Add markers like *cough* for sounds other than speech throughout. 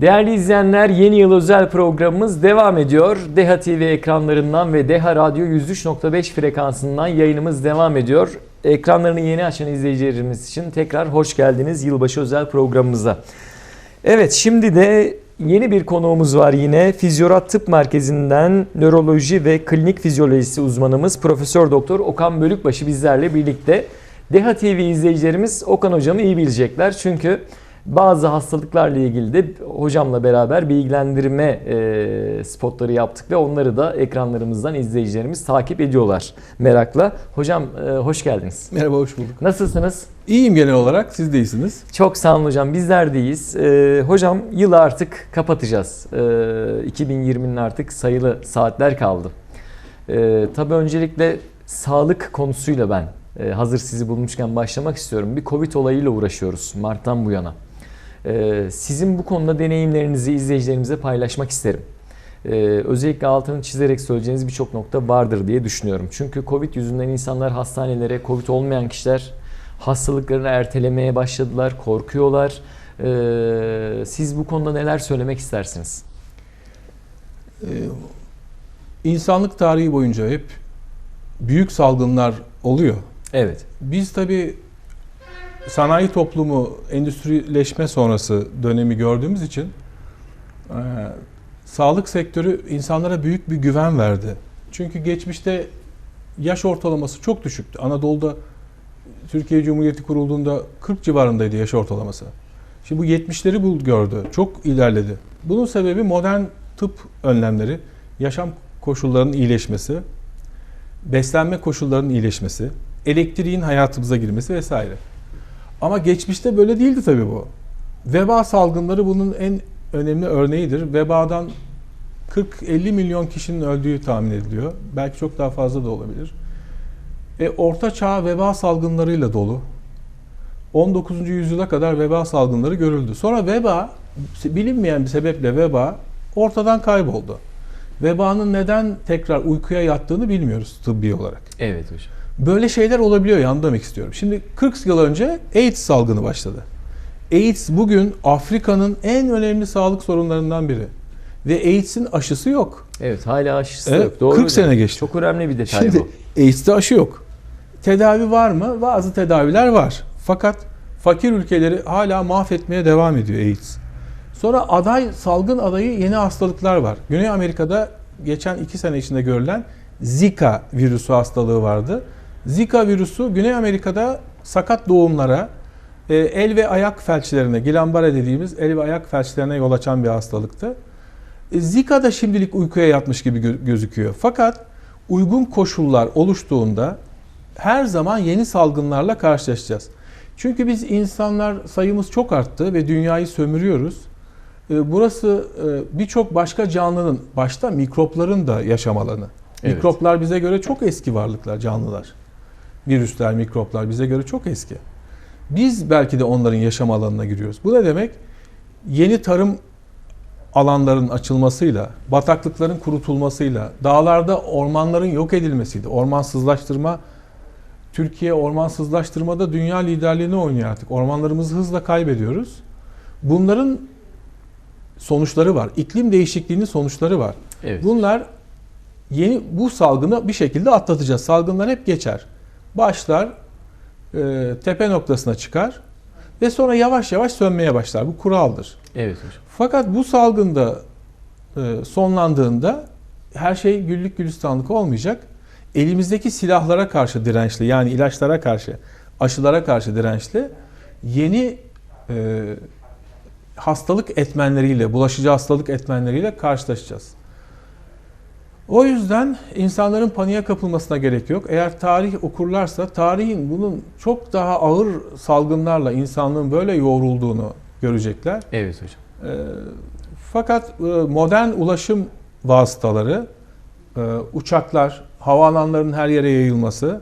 Değerli izleyenler yeni yıl özel programımız devam ediyor. Deha TV ekranlarından ve Deha Radyo 103.5 frekansından yayınımız devam ediyor. Ekranlarını yeni açan izleyicilerimiz için tekrar hoş geldiniz yılbaşı özel programımıza. Evet şimdi de yeni bir konuğumuz var yine. Fizyorat Tıp Merkezi'nden nöroloji ve klinik fizyolojisi uzmanımız Profesör Doktor Okan Bölükbaşı bizlerle birlikte. Deha TV izleyicilerimiz Okan hocamı iyi bilecekler. Çünkü bazı hastalıklarla ilgili de hocamla beraber bilgilendirme e, spotları yaptık ve onları da ekranlarımızdan izleyicilerimiz takip ediyorlar merakla. Hocam e, hoş geldiniz. Merhaba, hoş bulduk. Nasılsınız? İyiyim genel olarak, siz de iyisiniz. Çok sağ olun hocam. Bizler de iyiyiz. Ee, hocam yılı artık kapatacağız. Ee, 2020'nin artık sayılı saatler kaldı. Ee, tabii öncelikle sağlık konusuyla ben e, hazır sizi bulmuşken başlamak istiyorum. Bir Covid olayıyla uğraşıyoruz Mart'tan bu yana. Ee, sizin bu konuda deneyimlerinizi izleyicilerimize paylaşmak isterim. Ee, özellikle altını çizerek söyleyeceğiniz birçok nokta vardır diye düşünüyorum. Çünkü Covid yüzünden insanlar hastanelere, Covid olmayan kişiler hastalıklarını ertelemeye başladılar, korkuyorlar. Ee, siz bu konuda neler söylemek istersiniz? İnsanlık tarihi boyunca hep büyük salgınlar oluyor. Evet. Biz tabii sanayi toplumu, endüstrileşme sonrası dönemi gördüğümüz için e, sağlık sektörü insanlara büyük bir güven verdi. Çünkü geçmişte yaş ortalaması çok düşüktü. Anadolu'da Türkiye Cumhuriyeti kurulduğunda 40 civarındaydı yaş ortalaması. Şimdi bu 70'leri bul gördü. Çok ilerledi. Bunun sebebi modern tıp önlemleri, yaşam koşullarının iyileşmesi, beslenme koşullarının iyileşmesi, elektriğin hayatımıza girmesi vesaire. Ama geçmişte böyle değildi tabii bu. Veba salgınları bunun en önemli örneğidir. Vebadan 40-50 milyon kişinin öldüğü tahmin ediliyor. Belki çok daha fazla da olabilir. E, Orta Çağ veba salgınlarıyla dolu. 19. yüzyıla kadar veba salgınları görüldü. Sonra veba, bilinmeyen bir sebeple veba ortadan kayboldu. Vebanın neden tekrar uykuya yattığını bilmiyoruz tıbbi olarak. Evet hocam. Böyle şeyler olabiliyor yani demek istiyorum. Şimdi 40 yıl önce AIDS salgını başladı. AIDS bugün Afrika'nın en önemli sağlık sorunlarından biri. Ve AIDS'in aşısı yok. Evet hala aşısı Evet, yok. Doğru 40 hocam. sene geçti. Çok önemli bir detay Şimdi bu. AIDS'te aşı yok. Tedavi var mı? Bazı tedaviler var. Fakat fakir ülkeleri hala mahvetmeye devam ediyor AIDS. Sonra aday, salgın adayı yeni hastalıklar var. Güney Amerika'da geçen iki sene içinde görülen Zika virüsü hastalığı vardı. Zika virüsü Güney Amerika'da sakat doğumlara, e, el ve ayak felçlerine, Guillain-Barré dediğimiz el ve ayak felçlerine yol açan bir hastalıktı. E, Zika da şimdilik uykuya yatmış gibi gö- gözüküyor. Fakat uygun koşullar oluştuğunda her zaman yeni salgınlarla karşılaşacağız. Çünkü biz insanlar sayımız çok arttı ve dünyayı sömürüyoruz. E, Burası birçok başka canlının, başta mikropların da yaşam alanı. Evet. Mikroplar bize göre çok eski varlıklar, canlılar. Virüsler, mikroplar bize göre çok eski. Biz belki de onların yaşam alanına giriyoruz. Bu ne demek? Yeni tarım alanların açılmasıyla, bataklıkların kurutulmasıyla, dağlarda ormanların yok edilmesiyle, ormansızlaştırma, Türkiye ormansızlaştırmada dünya liderliğini oynuyor artık. Ormanlarımızı hızla kaybediyoruz. Bunların sonuçları var. İklim değişikliğinin sonuçları var. Evet. Bunlar yeni bu salgını bir şekilde atlatacağız. Salgınlar hep geçer. Başlar, e, tepe noktasına çıkar ve sonra yavaş yavaş sönmeye başlar. Bu kuraldır. Evet hocam. Fakat bu salgında e, sonlandığında her şey güllük gülistanlık olmayacak. Elimizdeki silahlara karşı dirençli yani ilaçlara karşı, aşılara karşı dirençli yeni e, hastalık etmenleriyle, bulaşıcı hastalık etmenleriyle karşılaşacağız. O yüzden insanların paniğe kapılmasına gerek yok. Eğer tarih okurlarsa tarihin bunun çok daha ağır salgınlarla insanlığın böyle yoğrulduğunu görecekler. Evet hocam. E, fakat e, modern ulaşım vasıtaları, e, uçaklar, havaalanlarının her yere yayılması,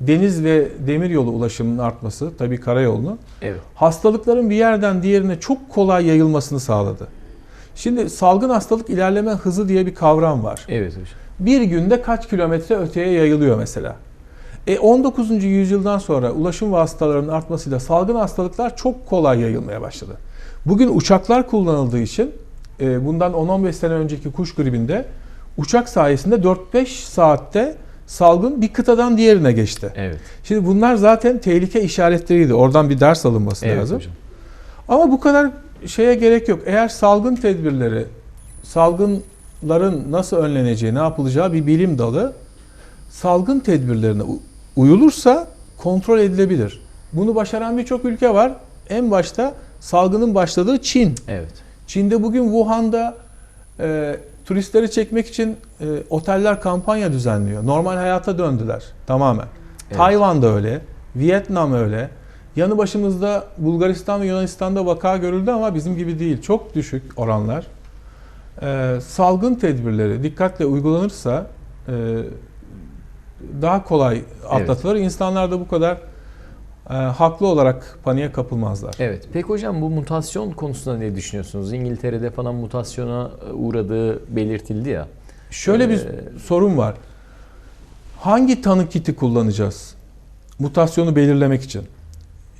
deniz ve demiryolu ulaşımının artması, tabii karayolunu, Evet. hastalıkların bir yerden diğerine çok kolay yayılmasını sağladı. Şimdi salgın hastalık ilerleme hızı diye bir kavram var. Evet hocam. Bir günde kaç kilometre öteye yayılıyor mesela. E 19. yüzyıldan sonra ulaşım vasıtalarının artmasıyla salgın hastalıklar çok kolay yayılmaya başladı. Bugün uçaklar kullanıldığı için e, bundan 10-15 sene önceki kuş gribinde uçak sayesinde 4-5 saatte salgın bir kıtadan diğerine geçti. Evet. Şimdi bunlar zaten tehlike işaretleriydi. Oradan bir ders alınması Evet lazım. hocam. Ama bu kadar şeye gerek yok. Eğer salgın tedbirleri, salgınların nasıl önleneceği, ne yapılacağı bir bilim dalı salgın tedbirlerine uyulursa kontrol edilebilir. Bunu başaran birçok ülke var. En başta salgının başladığı Çin. Evet. Çin'de bugün Wuhan'da e, turistleri çekmek için e, oteller kampanya düzenliyor. Normal hayata döndüler tamamen. Evet. Tayvan'da öyle, Vietnam öyle. Yanı başımızda Bulgaristan ve Yunanistan'da vaka görüldü ama bizim gibi değil. Çok düşük oranlar. E, salgın tedbirleri dikkatle uygulanırsa e, daha kolay atlatılır. İnsanlar da bu kadar e, haklı olarak paniğe kapılmazlar. Evet. Peki hocam bu mutasyon konusunda ne düşünüyorsunuz? İngiltere'de falan mutasyona uğradığı belirtildi ya. Şöyle bir Ee, sorun var. Hangi tanı kiti kullanacağız? Mutasyonu belirlemek için.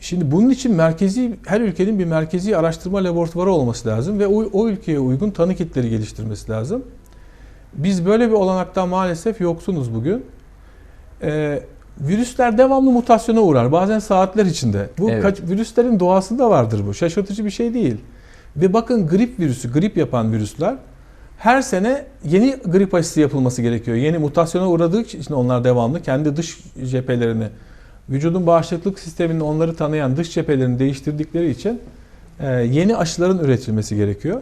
Şimdi bunun için merkezi her ülkenin bir merkezi araştırma laboratuvarı olması lazım ve o, o ülkeye uygun tanı kitleri geliştirmesi lazım. Biz böyle bir olanaktan maalesef yoksunuz bugün. Ee, virüsler devamlı mutasyona uğrar. Bazen saatler içinde. Bu Evet. kaç, virüslerin doğasında vardır bu. Şaşırtıcı bir şey değil. Ve bakın grip virüsü, grip yapan virüsler her sene yeni grip aşısı yapılması gerekiyor. Yeni mutasyona uğradığı için onlar devamlı kendi dış cephelerini, vücudun bağışıklık sisteminin onları tanıyan dış cephelerini değiştirdikleri için e, yeni aşıların üretilmesi gerekiyor.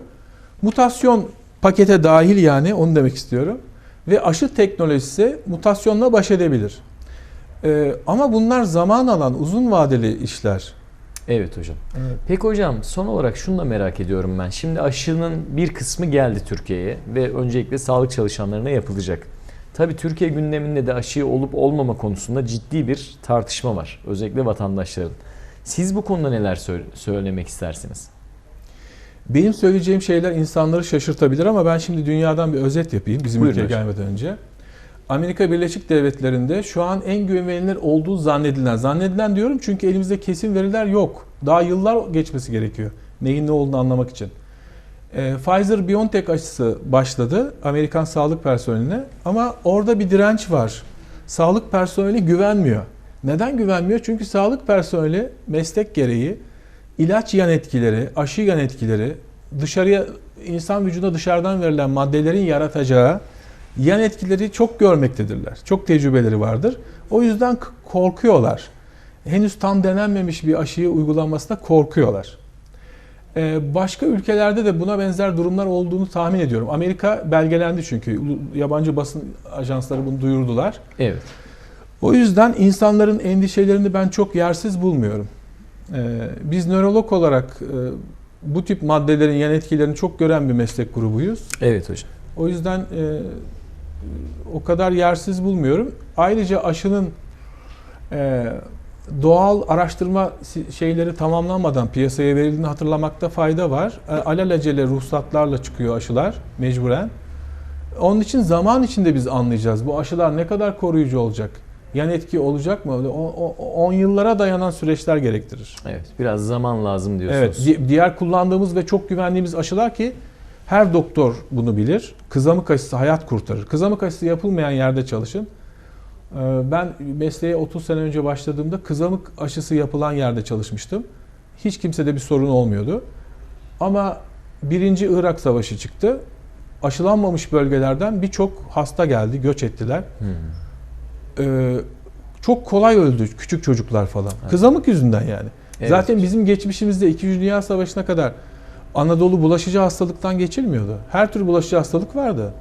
Mutasyon pakete dahil yani onu demek istiyorum. Ve aşı teknolojisi mutasyonla baş edebilir. E, ama bunlar zaman alan uzun vadeli işler. Evet hocam. Peki hocam son olarak şunu da merak ediyorum ben. Şimdi aşının bir kısmı geldi Türkiye'ye ve öncelikle sağlık çalışanlarına yapılacak. Tabii Türkiye gündeminde de aşıyı olup olmama konusunda ciddi bir tartışma var. Özellikle vatandaşların. Siz bu konuda neler sö- söylemek istersiniz? Benim söyleyeceğim şeyler insanları şaşırtabilir ama ben şimdi dünyadan bir özet yapayım bizim Buyurun ülkeye gelmeden önce. Amerika Birleşik Devletleri'nde şu an en güvenilir olduğu zannedilen, zannedilen diyorum çünkü elimizde kesin veriler yok. Daha yıllar geçmesi gerekiyor neyin ne olduğunu anlamak için. E, Pfizer-BioNTech aşısı başladı Amerikan sağlık personeline ama orada bir direnç var. Sağlık personeli güvenmiyor. Neden güvenmiyor? Çünkü sağlık personeli meslek gereği ilaç yan etkileri, aşı yan etkileri, dışarıya insan vücuduna dışarıdan verilen maddelerin yaratacağı yan etkileri çok görmektedirler. Çok tecrübeleri vardır. O yüzden korkuyorlar. Henüz tam denenmemiş bir aşıyı uygulanmasına korkuyorlar. Ee, Başka ülkelerde de buna benzer durumlar olduğunu tahmin ediyorum. Amerika belgelendi çünkü yabancı basın ajansları bunu duyurdular. Evet. O yüzden insanların endişelerini ben çok yersiz bulmuyorum. Ee, biz nörolog olarak e, bu tip maddelerin yan etkilerini çok gören bir meslek grubuyuz. Evet hocam. O yüzden e, o kadar yersiz bulmuyorum. Ayrıca aşının e, doğal araştırma şeyleri tamamlanmadan piyasaya verildiğini hatırlamakta fayda var. E, alelacele ruhsatlarla çıkıyor aşılar mecburen. Onun için zaman içinde biz anlayacağız. Bu aşılar ne kadar koruyucu olacak? Yan etki olacak mı? 10 yıllara dayanan süreçler gerektirir. Evet. Biraz zaman lazım diyorsunuz. Evet, di- diğer kullandığımız ve çok güvendiğimiz aşılar ki her doktor bunu bilir. Kızamık aşısı hayat kurtarır. Kızamık aşısı yapılmayan yerde çalışın. Ee, Ben mesleğe 30 sene önce başladığımda kızamık aşısı yapılan yerde çalışmıştım. Hiç kimsede bir sorun olmuyordu. Ama birinci Irak Savaşı çıktı. Aşılanmamış bölgelerden birçok hasta geldi, göç ettiler. Hmm. Ee, Çok kolay öldü küçük çocuklar falan. Evet. Kızamık yüzünden yani. Evet. Zaten bizim geçmişimizde 2. Dünya Savaşı'na kadar Anadolu bulaşıcı hastalıktan geçilmiyordu. Her tür bulaşıcı hastalık vardı.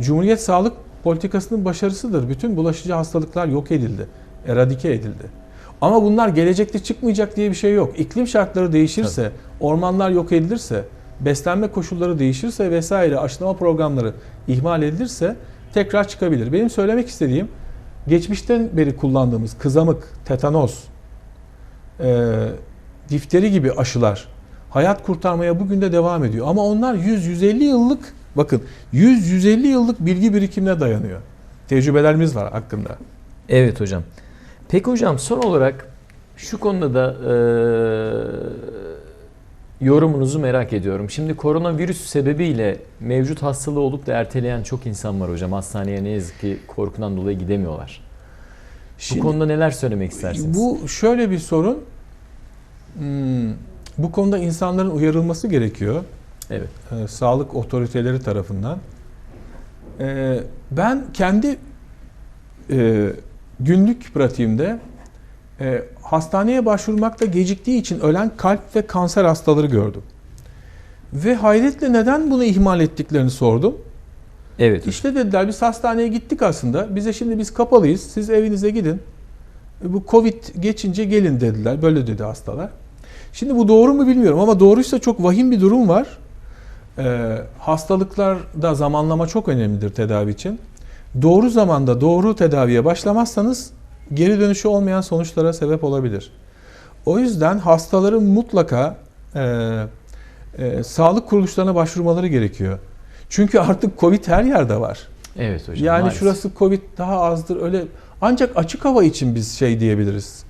Cumhuriyet sağlık politikasının başarısıdır. Bütün bulaşıcı hastalıklar yok edildi, eradike edildi. Ama bunlar gelecekte çıkmayacak diye bir şey yok. İklim şartları değişirse, ormanlar yok edilirse, beslenme koşulları değişirse vesaire aşılama programları ihmal edilirse tekrar çıkabilir. Benim söylemek istediğim geçmişten beri kullandığımız kızamık, tetanos, e, difteri gibi aşılar hayat kurtarmaya bugün de devam ediyor. Ama onlar 100-150 yıllık bakın 100-150 yıllık bilgi birikimine dayanıyor. Tecrübelerimiz var hakkında. Evet hocam. Peki hocam son olarak şu konuda da yorumunuzu merak ediyorum. Şimdi koronavirüs sebebiyle mevcut hastalığı olup da erteleyen çok insan var hocam. Hastaneye ne yazık ki korkudan dolayı gidemiyorlar. Şimdi- Bu konuda neler söylemek istersiniz? Bu şöyle bir sorun. Hmm, bu konuda insanların uyarılması gerekiyor. Evet. e, sağlık otoriteleri tarafından. E, ben kendi e, günlük pratiğimde e, hastaneye başvurmakta geciktiği için ölen kalp ve kanser hastaları gördüm. Ve hayretle neden bunu ihmal ettiklerini sordum. Evet. İşte dediler biz hastaneye gittik aslında. Bize şimdi biz kapalıyız. Siz evinize gidin. Bu Covid geçince gelin dediler. Böyle dedi hastalar. Şimdi bu doğru mu bilmiyorum ama doğruysa çok vahim bir durum var. Ee, hastalıklarda zamanlama çok önemlidir tedavi için. Doğru zamanda doğru tedaviye başlamazsanız geri dönüşü olmayan sonuçlara sebep olabilir. O yüzden hastaların mutlaka e, e, sağlık kuruluşlarına başvurmaları gerekiyor. Çünkü artık Covid her yerde var. Evet hocam. Yani maalesef. şurası Covid daha azdır öyle ancak açık hava için biz şey diyebiliriz.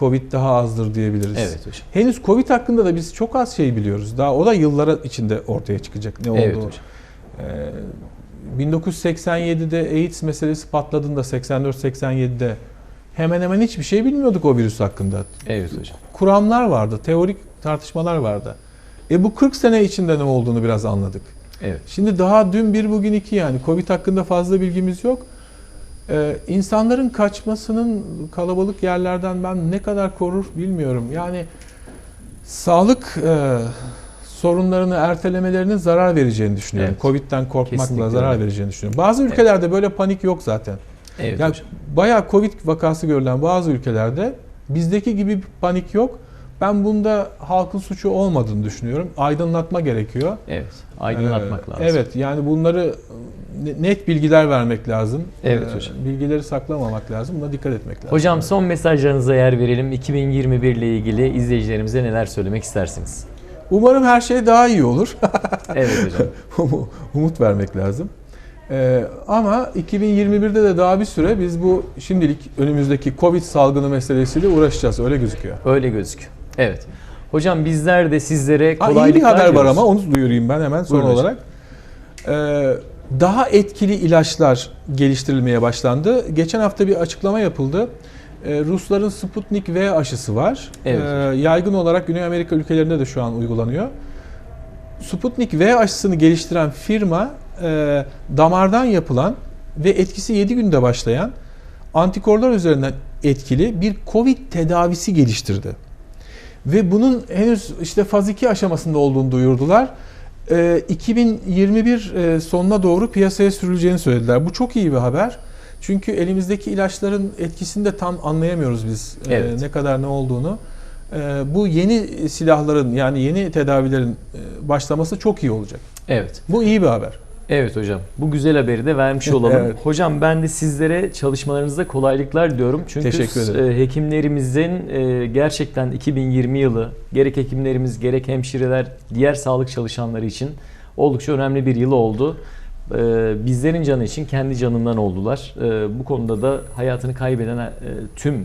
Covid daha azdır diyebiliriz. Evet hocam. Henüz Covid hakkında da biz çok az şey biliyoruz. Daha o da yıllara içinde ortaya çıkacak ne Evet olduğu. hocam. Ee, 1987'de AIDS meselesi patladığında 84-87'de hemen hemen hiçbir şey bilmiyorduk o virüs hakkında. Evet hocam. Kuramlar vardı, teorik tartışmalar vardı. E bu 40 sene içinde ne olduğunu biraz anladık. Evet. Şimdi daha dün bir bugün iki yani Covid hakkında fazla bilgimiz yok. Ee, insanların kaçmasının kalabalık yerlerden ben ne kadar korur bilmiyorum. Yani sağlık e, sorunlarını ertelemelerinin zarar vereceğini düşünüyorum. Evet. Covid'den korkmakla Kesinlikle zarar öyle. vereceğini düşünüyorum. Bazı ülkelerde böyle panik yok zaten. Evet Ya hocam. bayağı Covid vakası görülen bazı ülkelerde bizdeki gibi bir panik yok. Ben bunda halkın suçu olmadığını düşünüyorum. Aydınlatma gerekiyor. Evet. Aydınlatmak Ee, lazım. Evet yani bunları ne- net bilgiler vermek lazım. Evet Ee, hocam. Bilgileri saklamamak lazım. Buna dikkat etmek lazım. Hocam son mesajlarınıza yer verelim. 2021 ile ilgili izleyicilerimize neler söylemek istersiniz? Umarım her şey daha iyi olur. *laughs* Evet hocam. *laughs* Umut vermek lazım. Ee, ama 2021'de de daha bir süre biz bu şimdilik önümüzdeki Covid salgını meselesiyle uğraşacağız. Öyle gözüküyor. Öyle gözüküyor. Evet. Hocam bizler de sizlere iyi kolaylıklar bir haber var diliyoruz. ama onu duyurayım ben hemen son Buyurun olarak. Ee, daha etkili ilaçlar geliştirilmeye başlandı. Geçen hafta bir açıklama yapıldı. Ee, Rusların Sputnik V aşısı var. Evet Ee, yaygın olarak Güney Amerika ülkelerinde de şu an uygulanıyor. Sputnik V aşısını geliştiren firma e, damardan yapılan ve etkisi 7 günde başlayan antikorlar üzerinden etkili bir Covid tedavisi geliştirdi. Ve bunun henüz işte faz 2 aşamasında olduğunu duyurdular. Ee, 2021 e, sonuna doğru piyasaya sürüleceğini söylediler. Bu çok iyi bir haber. Çünkü elimizdeki ilaçların etkisini de tam anlayamıyoruz biz e, Evet. ne kadar ne olduğunu. E, bu yeni silahların yani yeni tedavilerin başlaması çok iyi olacak. Evet. Bu iyi bir haber. Evet hocam. Bu güzel haberi de vermiş *laughs* olalım. Evet. Hocam ben de sizlere çalışmalarınızda kolaylıklar diliyorum. Çünkü Teşekkür ederim. e, hekimlerimizin e, gerçekten 2020 yılı gerek hekimlerimiz gerek hemşireler diğer sağlık çalışanları için oldukça önemli bir yıl oldu. E, Bizlerin canı için kendi canından oldular. Bu konuda da hayatını kaybeden tüm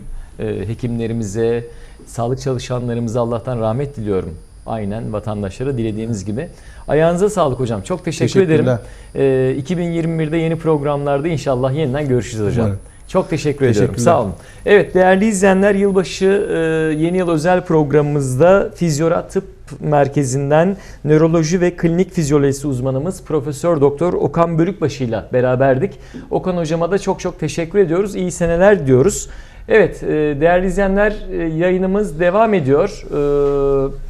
hekimlerimize, sağlık çalışanlarımıza Allah'tan rahmet diliyorum. Aynen vatandaşlara dilediğimiz gibi. Ayağınıza sağlık hocam. Çok teşekkür ederim. Ee, 2021'de yeni programlarda inşallah yeniden görüşeceğiz hocam. Umarım. Çok teşekkür ediyorum. Sağ olun. Evet değerli izleyenler yılbaşı e, yeni yıl özel programımızda Fizyora Tıp Merkezi'nden nöroloji ve klinik fizyolojisi uzmanımız Profesör Doktor Okan Bölükbaşı ile beraberdik. Okan hocama da çok çok teşekkür ediyoruz. İyi seneler diyoruz. Evet e, değerli izleyenler e, yayınımız devam ediyor. E,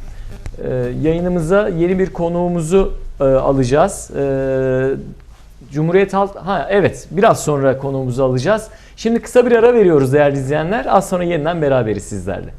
e, yayınımıza yeni bir konuğumuzu e, alacağız. E, Cumhuriyet Halk... Ha evet biraz sonra konuğumuzu alacağız. Şimdi kısa bir ara veriyoruz değerli izleyenler. Az sonra yeniden beraberiz sizlerle.